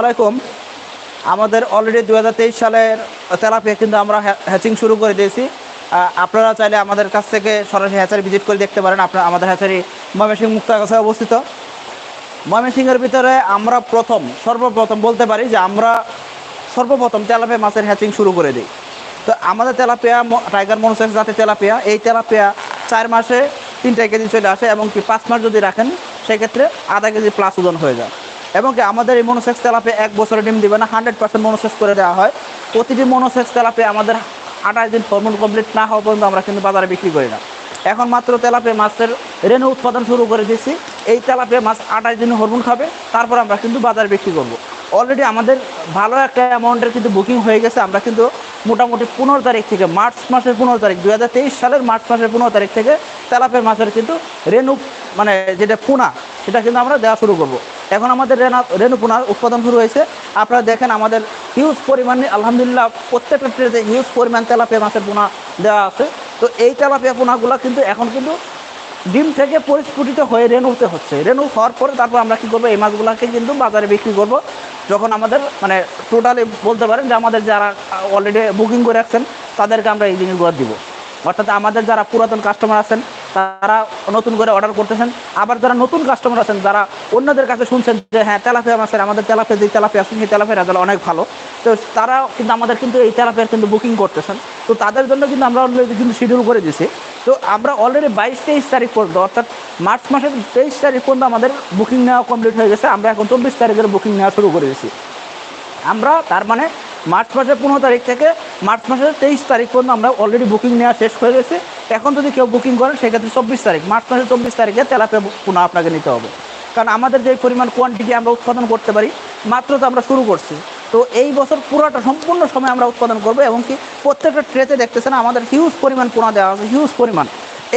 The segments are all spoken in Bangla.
আলাইকুম। আমাদের অলরেডি দু হাজার তেইশ সালের তেলাপিয়া কিন্তু আমরা হ্যাচিং শুরু করে দিয়েছি। আপনারা চাইলে আমাদের কাছ থেকে সরাসরি হ্যাচারি ভিজিট করে দেখতে পারেন। আপনারা, আমাদের হ্যাচারি ময়মনসিংহ মুক্তার কাছে অবস্থিত। ময়মনসিংহের ভিতরে আমরা প্রথম, সর্বপ্রথম বলতে পারি যে আমরা সর্বপ্রথম তেলাপিয়া মাছের হ্যাচিং শুরু করে দিই। তো আমাদের তেলাপিয়া টাইগার মনোসেক্স জাতের তেলাপিয়া, এই তেলাপিয়া চার মাসে তিনটা কেজি চলে আসে এবং কি পাঁচ মাস যদি রাখেন, সেক্ষেত্রে আধা কেজি প্লাস ওজন হয়ে যায়। এবং কি আমাদের এই মনোসেক্স তেলাপে এক বছরে ডিম দিবে না হান্ড্রেড পার্সেন্ট মনোসেক্স করে দেওয়া হয়। প্রতিটি মনোসেক্স তেলাপে আমাদের আঠাশ দিন হরমোন কমপ্লিট না হওয়া পর্যন্ত আমরা কিন্তু বাজারে বিক্রি করি না। এখন মাত্র তেলাপে মাছের রেণু উৎপাদন শুরু করে দিয়েছি। এই তেলাপে মাছ আঠাশ দিন হরমোন খাবে, তারপর আমরা কিন্তু বাজারে বিক্রি করব। অলরেডি আমাদের ভালো একটা অ্যামাউন্টের কিন্তু বুকিং হয়ে গেছে। আমরা কিন্তু মোটামুটি পনেরো তারিখ থেকে, মার্চ মাসের পনেরো তারিখ দু হাজার তেইশ সালের মার্চ মাসের পনেরো তারিখ থেকে তেলাপিয়া মাছের কিন্তু রেণু মানে যেটা পোনা সেটা কিন্তু আমরা দেওয়া শুরু করব। এখন আমাদের রেনা রেণু পোনার উৎপাদন শুরু হয়েছে। আপনারা দেখেন আমাদের হিউজ পরিমাণে আলহামদুলিল্লাহ প্রত্যেকটা ট্রেতে হিউজ পরিমাণ তেলাপিয়া মাছের পোনা দেওয়া আছে। তো এই তেলাপিয়া পোনাগুলো কিন্তু এখন কিন্তু ডিম থেকে পরিস্ফুটিত হয়ে রেণুতে হচ্ছে। রেণু হওয়ার পরে তারপর আমরা কী করব, এই মাছগুলোকে কিন্তু বাজারে বিক্রি করব। যখন আমাদের মানে টোটালি বলতে পারেন যে আমাদের যারা অলরেডি বুকিং করে রাখছেন, তাদেরকে আমরা এই জিনিসগুলো দিব। অর্থাৎ আমাদের যারা পুরাতন কাস্টমার আছেন তারা নতুন করে অর্ডার করতেছেন। আবার যারা নতুন কাস্টমার আছেন, যারা অন্যদের কাছে শুনছেন যে হ্যাঁ তেলাপিয়া মাছের, আমাদের তেলাপিয়া যে তেলাপিয়া আছে, সেই তেলাপিয়া রেজাল্ট অনেক ভালো। তো তারা কিন্তু আমাদের কিন্তু এই তেলাপিয়ার কিন্তু বুকিং করতেছেন। তো তাদের জন্য কিন্তু আমরা অলরেডি কিন্তু শিডিউল করে দিয়েছি। তো আমরা অলরেডি বাইশ তেইশ তারিখ পর্যন্ত, অর্থাৎ মার্চ মাসের তেইশ তারিখ পর্যন্ত আমাদের বুকিং নেওয়া কমপ্লিট হয়ে গেছে। আমরা এখন চব্বিশ তারিখের বুকিং নেওয়া শুরু করে দিয়েছি। আমরা তার মানে মার্চ মাসের পনেরো তারিখ থেকে মার্চ মাসের তেইশ তারিখ পর্যন্ত আমরা অলরেডি বুকিং নেওয়া শেষ হয়ে গেছে। এখন যদি কেউ বুকিং করেন, সেক্ষেত্রে চব্বিশ তারিখ, মার্চ মাসের চব্বিশ তারিখে তেলাপিয়া পুনঃ আপনাকে নিতে হবে। কারণ আমাদের যে পরিমাণ কোয়ান্টিটি আমরা উৎপাদন করতে পারি, মাত্র তো আমরা শুরু করছি। তো এই বছর পুরোটা সম্পূর্ণ সময় আমরা উৎপাদন করব এবং কি প্রত্যেকটা ট্রেতে দেখতেছেন, আমাদের হিউজ পরিমাণ পোনা দেওয়া আছে হিউজ পরিমাণ।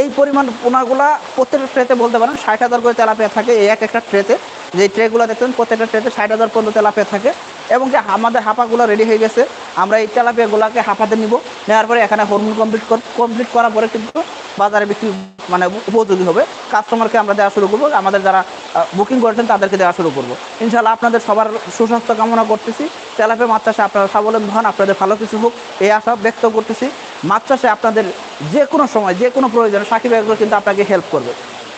এই পরিমাণ পোনাগুলা প্রত্যেকটা ট্রেতে বলতে পারেন, ষাট হাজার করে তেলাপিয়া থাকে এই এক একটা ট্রেতে যে ট্রেগুলো দেখতেন প্রত্যেকটা ট্রেতে ষাট হাজার পর্যন্ত তেলাপিয়া থাকে। এবং যে আমাদের হাঁপাগুলো রেডি হয়ে গেছে, আমরা এই তেলাপিয়াগুলোকে হাঁপাতে নিব। নেওয়ার পরে এখানে হরমোন কমপ্লিট কমপ্লিট করার পরে কিন্তু বাজারে বিক্রি মানে উপযোগী হবে। কাস্টমারকে আমরা দেওয়া শুরু করব। আমাদের যারা বুকিং করেছেন তাদেরকে দেওয়া শুরু করব। ইনশাল্লাহ আপনাদের সবার সুস্বাস্থ্য কামনা করতেছি। তেলাপিয়া মাছ চাষে আপনারা স্বাবলম্বী হন, আপনাদের ভালো কিছু হোক, এই আশা ব্যক্ত করতেছি। মাছ চাষে আপনাদের যে কোনো সময় যে কোনো প্রয়োজনে সাকিব এগুলো কিন্তু আপনাকে হেল্প করবে।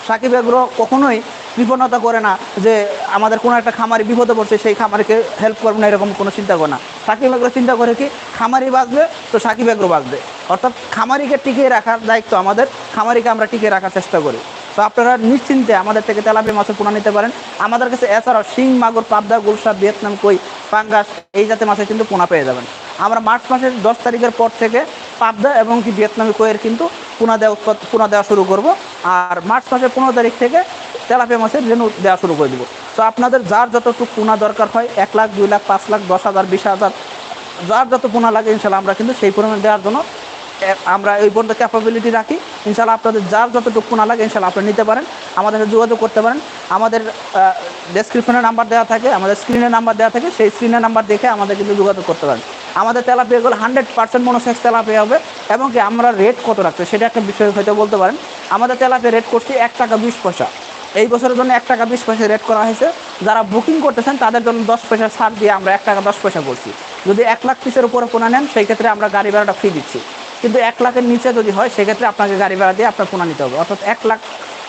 সাকিব এগুলো কখনোই বিপন্নতা করে না যে আমাদের কোনো একটা খামারি বিপদে পড়ছে, সেই খামারিকে হেল্প করবে না, এরকম কোনো চিন্তা করে না। সাকিব এগুলো চিন্তা করে কি, খামারি বাঁচবে তো সাকিব এগুলো বাঁচবে। অর্থাৎ খামারিকে টিকিয়ে রাখার দায়িত্ব আমাদের, খামারিকে আমরা টিকিয়ে রাখার চেষ্টা করি। তো আপনারা নিশ্চিন্তে আমাদের থেকে তেলাপিয়া মাছের পোনা নিতে পারেন। আমাদের কাছে এছাড়াও শিং, মাগুর, পাবদা গুলশা ভিয়েতনাম, কই, পাঙ্গাস, এই জাতের মাছের কিন্তু পোনা পেয়ে যাবেন। আমরা মার্চ মাসের দশ তারিখের পর থেকে পাবদা এবং কি ভিয়েতনামি, কইয়ের কিন্তু পোনা দেওয়া পোনা দেওয়া শুরু করব। আর মার্চ মাসের পনেরো তারিখ থেকে তেলাপিয়া মাছের রেনু দেওয়া শুরু করে দেবো। তো আপনাদের যার যতটুকু পোনা দরকার হয়, এক লাখ, দুই লাখ, পাঁচ লাখ, দশ হাজার, বিশ হাজার, যার যত পোনা লাগে ইনশাল্লাহ আমরা কিন্তু সেই পরিমাণ দেওয়ার জন্য আমরা এই পর্যন্ত ক্যাপাবিলিটি রাখি। ইনশাল্লাহ আপনাদের যার যতটুকু পোনা লাগে ইনশাল্লাহ আপনারা নিতে পারেন। আমাদের সাথে যোগাযোগ করতে পারেন। আমাদের ডেসক্রিপশনে নাম্বার দেওয়া থাকে, আমাদের স্ক্রিনে নাম্বার দেওয়া থাকে, সেই স্ক্রিনে নাম্বার দেখে আমাদের কিন্তু যোগাযোগ করতে পারেন। আমাদের তেলাপিয়াগুলো হান্ড্রেড পার্সেন্ট মনোসেক্স তেলাপিয়া হবে এবং কি আমরা রেট কত রাখছি সেটা একটা বিষয় হয়তো বলতে পারেন। আমাদের তেলাপিয়া রেট করছি এক টাকা বিশ পয়সা। এই বছরের জন্য এক টাকা বিশ পয়সা রেট করা হয়েছে। যারা বুকিং করতেছেন, তাদের জন্য দশ পয়সা ছাড় দিয়ে আমরা এক টাকা দশ পয়সা করছি যদি এক লাখ পিসের উপরে পোনা নেন, সেই ক্ষেত্রে আমরা গাড়ি ভাড়াটা ফ্রি দিচ্ছি। কিন্তু এক লাখের নিচে যদি হয় সেক্ষেত্রে আপনাকে গাড়ি ভাড়া দিয়ে আপনার পোনা নিতে হবে। অর্থাৎ এক লাখ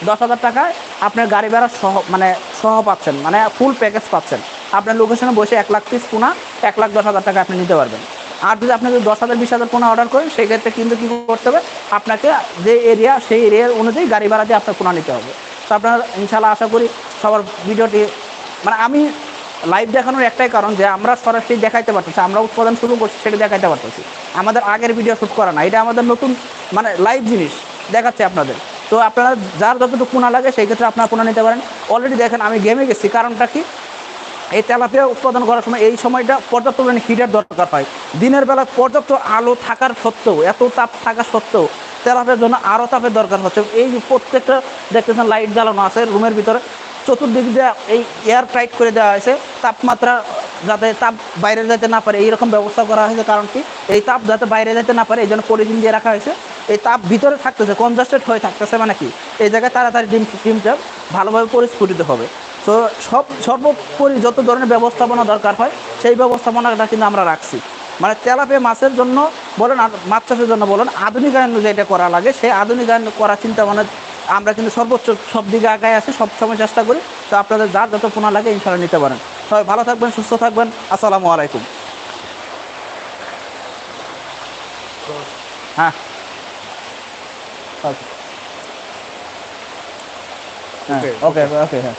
দশ হাজার টাকায় আপনার গাড়ি ভাড়া সহ মানে সহ পাচ্ছেন মানে ফুল প্যাকেজ পাচ্ছেন। আপনার লোকেশনে বসে এক লাখ পিস পোনা, এক লাখ দশ হাজার টাকা আপনি নিতে পারবেন। আর যদি আপনি যদি দশ হাজার, বিশ হাজার পোনা অর্ডার করেন সেক্ষেত্রে কিন্তু কী করতে হবে? আপনাকে যে এরিয়া সেই এরিয়ার অনুযায়ী গাড়ি ভাড়া দিয়ে আপনার পোনা নিতে হবে। আপনার ইনশাল্লাহ আশা করি সবার ভিডিওটি মানে আমি লাইভ দেখানোর একটাই কারণ যে আমরা সরাসরি দেখাইতে পারতেছি, আমরা উৎপাদন শুরু করছি সেটা দেখাইতে পারতেছি। আমাদের আগের ভিডিও শ্যুট করা না, এটা আমাদের নতুন মানে লাইভ জিনিস দেখাচ্ছে আপনাদের। তো আপনারা যার যতটুকু পোনা লাগে সেই ক্ষেত্রে আপনারা পোনা নিতে পারেন। অলরেডি দেখেন, আমি গেমে গেছি, কারণটা কি? এই তেলাপিয়া উৎপাদন করার সময় এই সময়টা পর্যাপ্ত পরিমাণে হিটের দরকার হয়। দিনের বেলা পর্যাপ্ত আলো থাকার সত্ত্বেও, এত তাপ থাকা সত্ত্বেও তেলাপিয়ার জন্য আরও তাপের দরকার হচ্ছে। এই প্রত্যেকটা দেখতেছেন লাইট জ্বালানো আছে রুমের ভিতরে। চতুর্দিক দিয়ে এই এয়ার টাইট করে দেওয়া হয়েছে। তাপমাত্রা যাতে তাপ বাইরে যেতে না পারে, এইরকম ব্যবস্থা করা হয়েছে। কারণ কি? এই তাপ যাতে বাইরে যেতে না পারে, এই জন্য পলিথিন দিয়ে রাখা হয়েছে। এই তাপ ভিতরে থাকতেছে কনজাস্টেড হয়ে থাকতেছে মানে কি? এই জায়গায় তাড়াতাড়ি ডিম ডিমটা ভালোভাবে পরিস্ফুটিত হবে। তো সব, সর্বোপরি যত ধরনের ব্যবস্থাপনা দরকার হয়, সেই ব্যবস্থাপনাটা কিন্তু আমরা রাখছি। মানে তেলাপে মাছের জন্য বলেন মাছ চাষের জন্য বলেন আধুনিকায়ন যেটা করা লাগে সেই আধুনিকায়ন করার চিন্তা মানে আমরা কিন্তু সর্বোচ্চ সব দিকে আগায় আছি সব সময় চেষ্টা করি। তো আপনাদের যার যত পোনা লাগে ইনশাল্লাহ নিতে পারেন। সবাই ভালো থাকবেন সুস্থ থাকবেন। আসসালামু আলাইকুম। হ্যাঁ। হ্যাঁ ওকে ওকে হ্যাঁ।